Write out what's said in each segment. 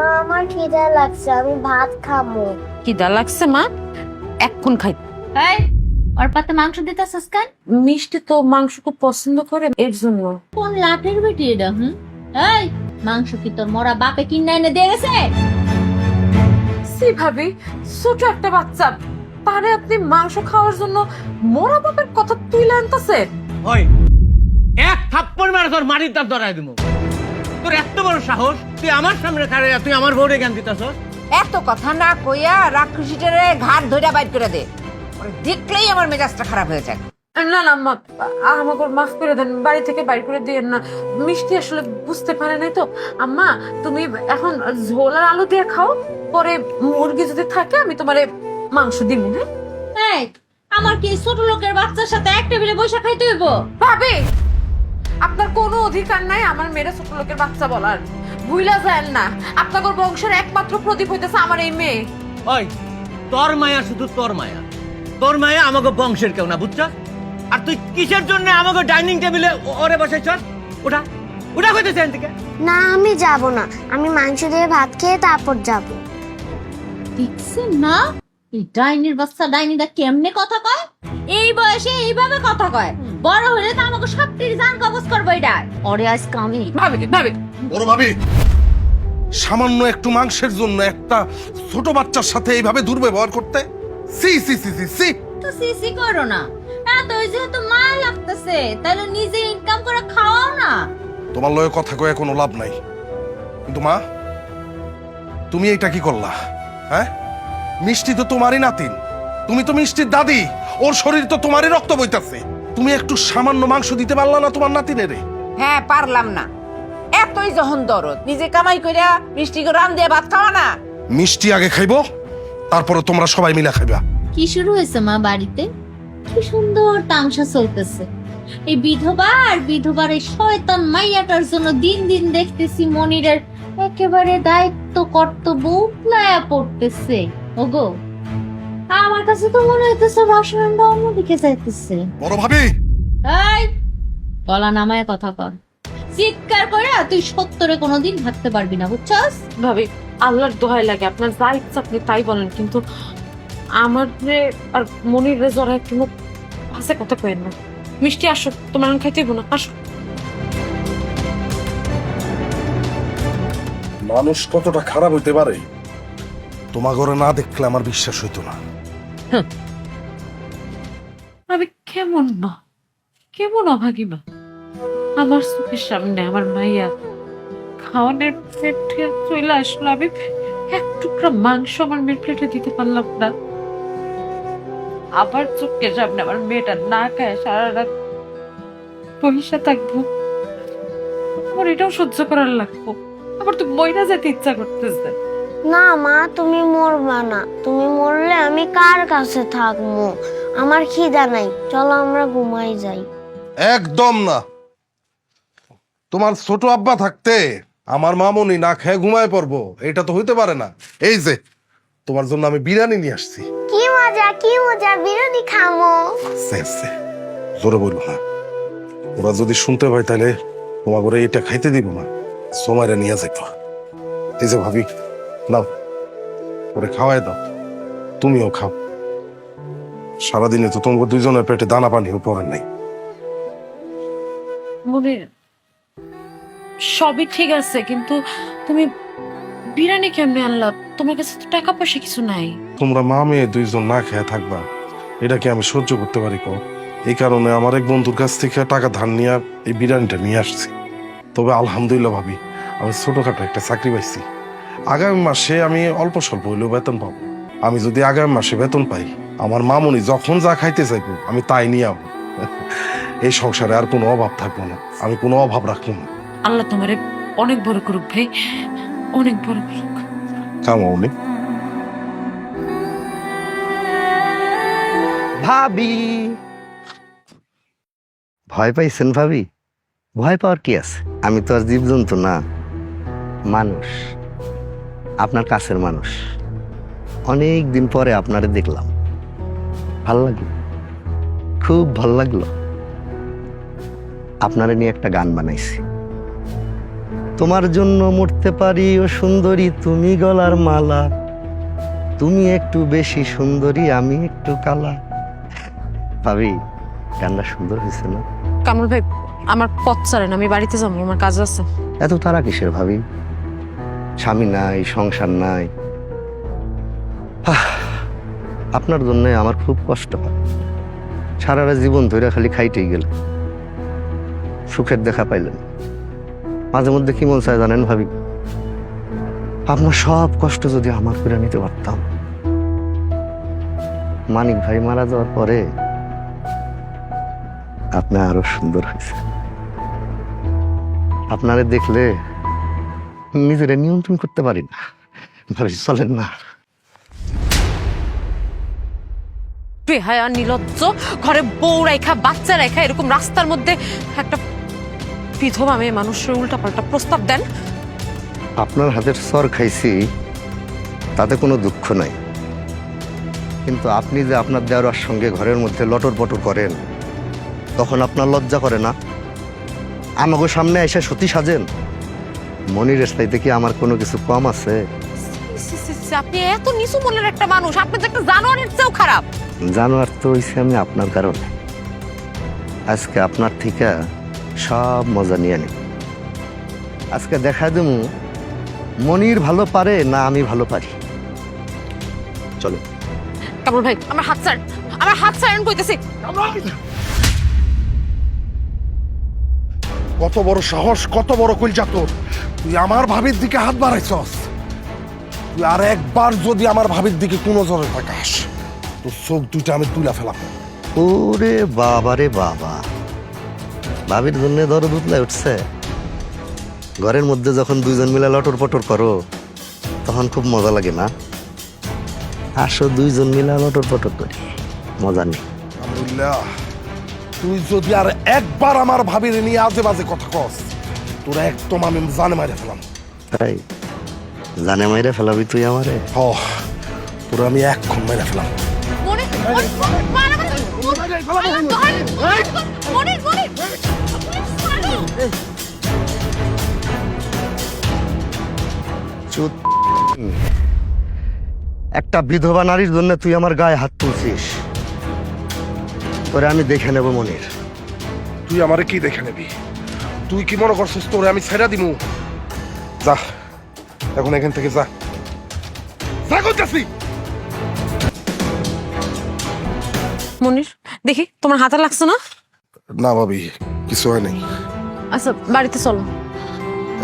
মা আমার খিদে লাগছে আমি ভাত খাব। কিদা লাগছে মা? এক্ষুন খাই। এই ওর পাতে মাংস দিতেছিস কেন? মিষ্টি তো মাংস খুব পছন্দ করে এর জন্য। কোন বেটি এটা হুম? এই মাংস কি তোর মরা বাপে কিনে এনে দিয়ে গেছে? সি ভাবি ছোট একটা বাচ্চা তারে আপনি মাংস খাওয়ার জন্য মোরা বাপের কথা তুইলে আনতেছেন ওই এক থাপ্পড় মারে তোর মাটির দাঁত ধরাই দিব তোর এত বড় সাহস তুই আমার সামনে খাড়ে তুই আমার বউরে জ্ঞান দিতেছ? এত কথা না কইয়া রাক্ষসীটারে ঘাট ধইরা বাইর করে দে। দেখলেই আমার মেজাজটা খারাপ হয়ে যায়। না না মা আমাকে মাফ করে দেন বাড়ি থেকে বাইর করে দিয়েন না। মিষ্টি আসলে বুঝতে পারে নাই তো। আম্মা তুমি এখন ঝোল আর আলু দিয়ে খাও পরে মুরগি যদি থাকে আমি তোমারে মাংস দিব হ্যাঁ? আমার কি ছোট লোকের বাচ্চার সাথে এক টেবিলে বসে খাইতে হইব? ভাবি! আপনার কোনো অধিকার নাই আমার মেয়েরা ছোট লোকের বাচ্চা বলার। ভুইলা যায় না। আপনাদের বংশের একমাত্র প্রদীপ হইতেছে আমার এই মেয়ে। ওই তোর মায়া শুধু তোর মায়া। তোর মায়া আমাকে বংশের কেউ না বুঝছ? আর তুই কিসের জন্য আমাকে ডাইনিং টেবিলে ওরে বসাইছ ওটা ওটা হইতেছে এখান থেকে না আমি যাব না। আমি মাংস দিয়ে ভাত খেয়ে তারপর যাব। দেখছেন না এই ডাইনির বাচ্চা ডাইনিটা কেমনে কথা কয়? এই বয়সে এইভাবে কথা কয়। বড় হলে তো আমাকে সবটির জান কবজ করব এটা। ওরে আজকে আমি ভাবি ভাবি বড় ভাবি সামান্য একটু মাংসের জন্য একটা ছোট বাচ্চার সাথে এইভাবে দুর্ব্যবহার করতে? সি সি সি সি সি। তো সিসি করো না। হ্যাঁ তো যেহেতু মা লাগতেছে তাহলে নিজে ইনকাম করে খাওয়াও না। তোমার লয়ে কথা কয়ে কোনো লাভ নাই। কিন্তু মা তুমি এটা কি করলা? হ্যাঁ? মিষ্টি তো তোমারই নাতিন। তুমি তো মিষ্টির দাদি। ওর শরীর তো তোমারই রক্ত বইতাছে। তুমি একটু সামান্য মাংস দিতে পারলা না তোমার নাতিনেরে হ্যাঁ পারলাম না। এতই যখন দরদ। নিজে কামাই কইরা মিষ্টি করে রাম দিয়ে ভাত খাওয়া না। মিষ্টি আগে খাইবো তারপরে তোমরা সবাই মিলে খাইবা। কি শুরু হয়েছে মা বাড়িতে? কি সুন্দর তামসা চলতেছে। এই বিধবা আর বিধবার এই শয়তান মাইয়াটার জন্য দিন দিন দেখতেছি মনিরের একেবারে দায়িত্ব কর্তব্য উতলায়া পড়তেছে। ওগো। আমার কাছে তো মনে হইতেছে ভাষণটা অন্যদিকে যাইতেছে। বড় ভাবি! এই গলা নামায় কথা কর। চিৎকার করে তুই সত্তরে কোনোদিন থাকতে পারবি না বুঝছস? ভাবি আল্লাহর দোহাই লাগে আপনার যা ইচ্ছা আপনি তাই বলেন কিন্তু আমার যে আর মনির রে জড়ায় কোনো হাসে কথা কয়েন না। মিষ্টি আসো তোমার আমি খাইতে না আসো। মানুষ কতটা খারাপ হইতে পারে তোমার ঘরে না দেখলে আমার বিশ্বাস হইতো না। আমি কেমন মা? কেমন অভাগী মা? আমার চোখের সামনে আমার মাইয়া খাওয়ানোর প্লেটে চলে আসলো। আমি এক টুকরা মাংস আমার মেয়ের প্লেটে দিতে পারলাম না। আবার চোখের সামনে আমার মেয়েটা না খায় সারা রাত। পয়সা থাকব আমার এটাও সহ্য করার লাগবো। আমার তো ময়না যেতে ইচ্ছা করতেছে। না মা তুমি মরবা না। তুমি মরলে আমি কার কাছে থাকব আমার খিদা নাই। চলো আমরা ঘুমাই যাই। একদম না। তোমার ছোট আব্বা থাকতে আমার মামনি না খেয়ে ঘুমায় পড়ব এটা তো হইতে পারে না। এই যে তোমার জন্য আমি বিরিয়ানি নিয়ে আসছি। কি মজা কি মজা বিরিয়ানি খামো। সে, সে। জোরে বলব না। ওরা যদি শুনতে পায় তাহলে তোমার করে এটা খাইতে দিব না। সময়টা নিয়ে যাইব এই যে ভাবি নাও ওরে খাওয়াই দাও। তুমিও খাও। সারাদিনে তো তোমার দুইজনের পেটে দানা পানিও পড়ে নাই। সবই ঠিক আছে কিন্তু তুমি বিরিয়ানি কেমনে আনলা? তোমার কাছে তো টাকা পয়সা কিছু নাই। তোমরা মা মেয়ে দুইজন না খেয়ে থাকবা এটা কি আমি সহ্য করতে পারি কো এই কারণে আমার এক বন্ধুর কাছ থেকে টাকা ধার নিয়ে এই বিরিয়ানিটা নিয়ে আসছি। তবে আলহামদুলিল্লাহ ভাবি আমি ছোটখাটো একটা চাকরি পাইছি। আগামী মাসে আমি অল্প স্বল্প হইলেও বেতন পাবো। আমি যদি আগামী মাসে বেতন পাই আমার মামনি যখন যা খাইতে চাইব আমি তাই নিয়ে যাব এই সংসারে আর কোনো অভাব থাকব না। আমি কোনো অভাব রাখব না। আল্লাহ তোমারে অনেক বড় করুক ভাই অনেক বড় করুক। কামাউনি ভাবি। ভয় পাইছেন ভাবি? ভয় পাওয়ার কি আছে? আমি তো আর জীবজন্তু না মানুষ। আপনার কাছের মানুষ। অনেক দিন পরে আপনারে দেখলাম। ভালো লাগল? খুব ভালো লাগল। আপনারে নিয়ে একটা গান বানাইছি। তোমার জন্য মরতে পারি ও সুন্দরী তুমি গলার মালা। তুমি একটু বেশি সুন্দরী আমি একটু কালা। ভাবি গানটা সুন্দর হয়েছে না? কামরুল ভাই আমার পথ ছাড়েন আমি বাড়িতে যাব আমার কাজ আছে। এত তারা কিসের ভাবি? স্বামী নাই, সংসার নাই। আপনার জন্য আমার খুব কষ্ট হয়। সারাটা জীবন ধরে খালি খাইতেই গেল। সুখের দেখা পাইলেন। মাঝে মধ্যে কি মন চায় জানেন ভাবি? আপনার সব কষ্ট যদি আমার করে নিতে পারতাম। মানিক ভাই মারা যাওয়ার পরে আপনি আরও সুন্দর হয়েছে আপনারে দেখলে নিজেরা নিয়ন্ত্রণ করতে পারি না। ভাবি চলেন না। বেহায়া নির্লজ্জ ঘরে বউ রেখা বাচ্চা রেখা এরকম রাস্তার মধ্যে একটা বিধবা মেয়ে মানুষের উল্টাপাল্টা প্রস্তাব দেন। আপনার হাতের সর খাইছি তাতে কোনো দুঃখ নাই। কিন্তু আপনি যে আপনার দেওয়ার সঙ্গে ঘরের মধ্যে লটর পটর করেন তখন আপনার লজ্জা করে না? আমাকে সামনে এসে সতী সাজেন। মনির চাইতে কি আমার কোনো কিছু কম আছে? আপনি এত নিচু মনের একটা মানুষ আপনি তো একটা জানোয়ারের চেয়েও খারাপ। জানোয়ার তো হইছে আমি আপনার কারণে। আজকে আপনার থেকে সব মজা নিয়ে নিব। আজকে দেখা দেবো মনির ভালো পারে না আমি ভালো পারি। চলো। কামরুল ভাই আমার হাত ছাড়। আমার হাত ছাড়েন কইতেছি। কত বড় সাহস কত বড় কইলচা তোর। তুই আমার ভাবির দিকে হাত বাড়াইছস। তুই আর একবার যদি আমার ভাবির দিকে কোনো জোরে তাকাস তোর চোখ দুইটা আমি তুলে ফেলাম। ওরে বাবা রে বাবা। ভাবির জন্য দরদ উতলায় উঠছে। ঘরের মধ্যে যখন দুইজন মিলে লটর পটর করো তখন খুব মজা লাগে না? আসো দুইজন মিলে লটর পটর করি। মজা নেই। আলহামদুলিল্লাহ। তুই যদি আর একবার আমার ভাবির নিয়ে আজে বাজে কথা কস তোর একদম আমি জানে মাইরে ফেলাম তাই জানে মাইরে ফেলাবি তুই আমারে হ তোর আমি এক্ষণ মেরে ফেলাম মনে মনে মনে মনে একটা বিধবা নারীর জন্য তুই আমার গায়ে হাত তুলছিস তোরে আমি দেখে নেব মনির। তুই আমারে কি দেখে নিবি? তুই কি মনে করছিস তোরে আমি ছেড়ে দিমু? যা এখন এখান থেকে যা। যা করতেছি! মনির দেখি তোমার হাতে লাগছে না? না ভাবি কিছু হয় নাই। আচ্ছা বাড়িতে চলো।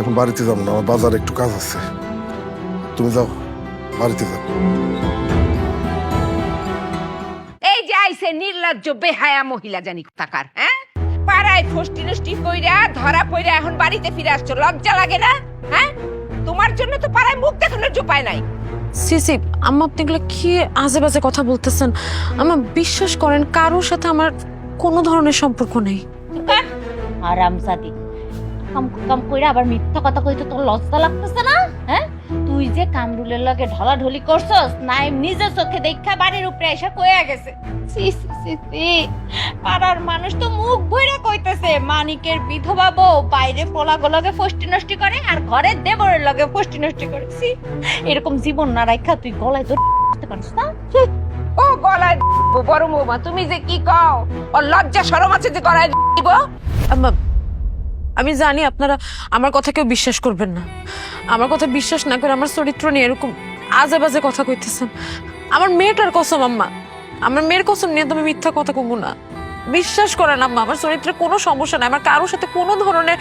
এখন বাড়িতে যাব না আমার বাজারে একটু কাজ আছে। তুমি যাও বাড়িতে যাও। আইছে নির্লজ্জ বেহায়া মহিলা জানি তাকার হ্যাঁ? পাড়ায় ফষ্টি নষ্টি কইরা ধরা পইরা এখন বাড়িতে ফিরে আসছো লজ্জা লাগে না হ্যাঁ? তোমার জন্য তো পাড়ায় মুখ দেখানোর উপায় নাই। সিসি আম্মা আপনি এগুলো কি আজে বাজে কথা বলতেছেন? আমার বিশ্বাস করেন কারোর সাথে আমার কোনো ধরনের সম্পর্ক নেই। আরামজাদি। কাম কাম কইরা আবার মিথ্যা কথা কইতে তোর লজ্জা লাগতেছে না হ্যাঁ? তুই যে কামরুলের লগে ঢলাঢলি করছস নাইম নিজের চোখে দেখা বাড়ির উপরে এসে কইয়া গেছে। সি সি সি সি পাড়ার মানুষ তো মুখ ভইরা কইতেছে মানিকের বিধবা বউ বাইরে পোলাগুলোকে ফষ্টি নষ্টি করে আর ঘরে দেবরের লগে ফষ্টি নষ্টি করে। সি এরকম জীবন না রাখা তুই গলায় করতে পারিস না? ও গলায় বড় বৌমা তুমি যে কি কও? ও লজ্জা শরম আছে যে গলায় দিব আম্মা আমি জানি আপনারা আমার কথা কেউ বিশ্বাস করবেন না। আমার কথা বিশ্বাস না করে আমার চরিত্র নিয়ে এরকম আজে বাজে কথা কইতেছেন। আমার মেয়েটার কসম, আম্মা। আমার মেয়ের কসম নিয়ে তো আমি মিথ্যা কথা কমু না। বিশ্বাস করেন, আম্মা, আমার চরিত্রে কোনো সমস্যা নাই। আমার কারোর সাথে কোনো ধরনের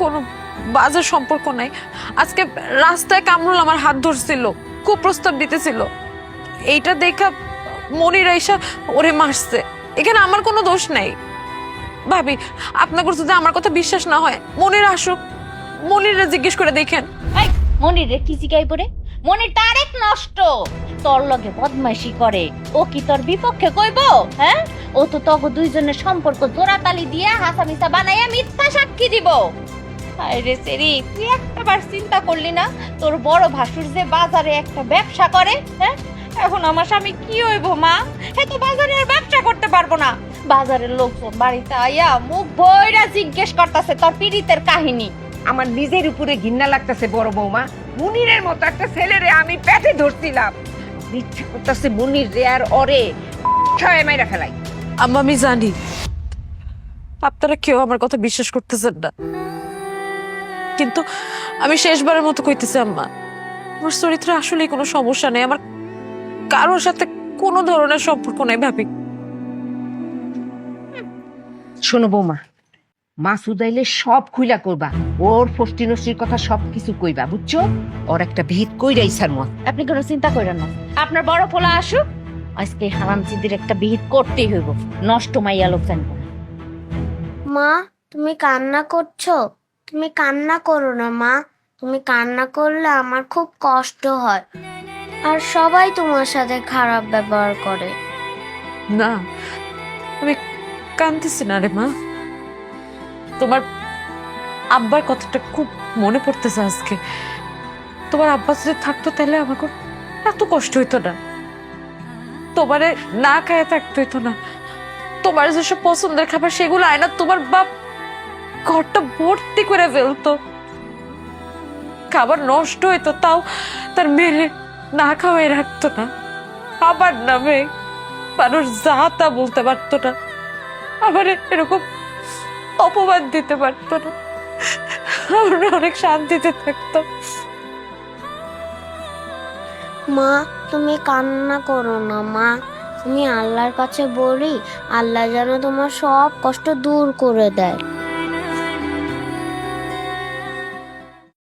কোনো বাজে সম্পর্ক নাই। আজকে রাস্তায় কামরুল আমার হাত ধরছিল, খুব প্রস্তাব দিতেছিল। এইটা দেখা মনির আইসা ওরে মারছে। এখানে আমার কোনো দোষ নাই। ভাবি, আপনার যদি আমার কথা বিশ্বাস না হয়, মনির আসুক। মনিরে জিজ্ঞেস করে দেখেন। এই মনির কি জিগাই পড়ে মনির তারেক নষ্ট। তোর লগে বদমাইশি করে। ও কি তোর বিপক্ষে কইব? হ্যাঁ? ও তো তগ দুইজনের সম্পর্ক জোড়াতালি দিয়া হাসামিসা বানাইয়া মিথ্যা সাক্ষী দিব। হায় রে সেরি, তুই একটাবার চিন্তা করলি না? তোর বড় ভাসুর যে বাজারে একটা ব্যবসা করে হ্যাঁ? এখন আমার স্বামী কি হইব মা? হ্যাঁ তো বাজারে আর ব্যবসা করতে পারব না। বাজারের লোকজন বাড়িতে আইয়া মুখ ভইরা জিজ্ঞেস করতেছে তোর পীড়িতের কাহিনী। আমার নিজের উপরে ঘৃণা লাগতেছে বড় বৌমা। মুনিরের মতো একটা ছেলেরে আমি পেটে ধরছিলাম। ইচ্ছা করতেছে মুনির রে আর অরে ছয় মাইরা ফেলাই। আম্মা আমি জানি। আপনারা কেউ আমার কথা বিশ্বাস করতেছেন না। কিন্তু আমি শেষবারের মতো কইতেছি আম্মা আমার চরিত্রে আসলে কোনো সমস্যা নেই। আমার কারোর সাথে কোনো ধরনের সম্পর্ক নেই ভাবি। শোনো বৌমা মাসুদ আইলে সব খুইলা করবা। ওর ফষ্টি নষ্টির কথা সব কিছু কইবা বুঝছ? ওর একটা ভিত কইরাই আপনি কোনো চিন্তা করেন না। আপনার বড় পোলা আসুক আজকে হারাম চিদির একটা বিহিত করতেই হইব। নষ্ট মাইয়া লোক জানব। মা তুমি কান্না করছ? তুমি কান্না করো না মা। তুমি কান্না করলে আমার খুব কষ্ট হয়। আর সবাই তোমার সাথে খারাপ ব্যবহার করে। না, আমি কাঁদতেছি না রে মা। তোমার আব্বার কথাটা খুব মনে পড়তেছে আজকে। তোমার আব্বা যদি থাকতো তাহলে আমাকে এত কষ্ট হইতো না। তোমারে না খায় থাকতে হইতো না। তোমার যেসব পছন্দের খাবার সেগুলো আয়না তোমার বাপ ঘরটা ভর্তি করে ফেলতো। খাবার নষ্ট হইতো, তাও তার মেয়ে না খাওয়াই রাখতো না। আবার নামে মানুষ যা তা বলতে পারতো না। আবার এরকম অপমান দিতে পারতো না। আমরা অনেক শান্তিতে থাকতাম মা, তুমি কান্না করো না, মা। আমি আল্লাহর কাছে বলি, আল্লাহ যেন তোমার সব কষ্ট দূর করে দেয়।